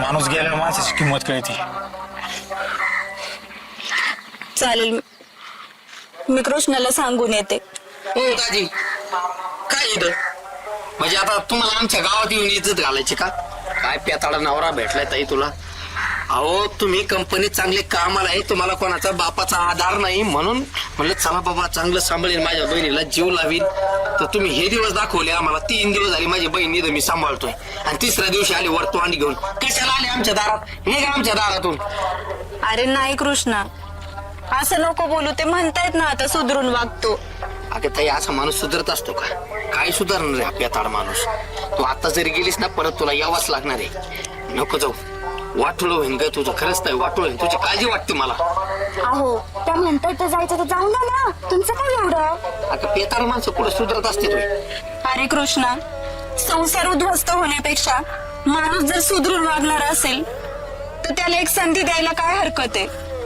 माणूस गेल्यावर माणसाची किंमत कळते. चालेल. मी कृष्णाला सांगून येते. हो दाजी. काय इथं? म्हणजे आता तुम्हाला आमच्या गावात येऊन इज्जत घालायची का? काय पेताळा नवरा भेटलाय ताई तुला? अहो तुम्ही कंपनीत चांगले कामाला आहे तुम्हाला कोणाचा बापाचा आधार नाही म्हणून म्हणलं चला बाबा चांगलं सांभाळेल माझ्या बहिणीला जीव लावीन. तर तुम्ही हे दिवस दाखवले आम्हाला तीन दिवस झाले माझी बहिणी तर मी सांभाळतोय. आणि तिसऱ्या दिवशी आली वर तोंड घेऊन कशाला आले आमच्या दारात. हे का आमच्या दारातून. अरे नाही कृष्णा. असं नको बोलू ते म्हणतायत ना आता सुधरून वागतो. अगं ताई असा माणूस सुधरत असतो का? काय सुधारणार हा पेताड माणूस? तू आता जरी गेलीस ना परत तुला यावाच लागणार आहे. नको जाऊ. वाटोळ होईन ग तुझं. खरंच नाही वाटोळ होईन. तुझी काळजी वाटते मला. अहो त्या म्हणतायत तर जायचं तर जाऊ ना ना. तुमचं काय एवढं? अगं पेताड माणसं पुढे सुधरत असते तू अरे कृष्णा संसार उद्ध्वस्त होण्यापेक्षा माणूस जर सुदृढ वागणार असेल तर त्याला एक संधी द्यायला काय हरकत आहे?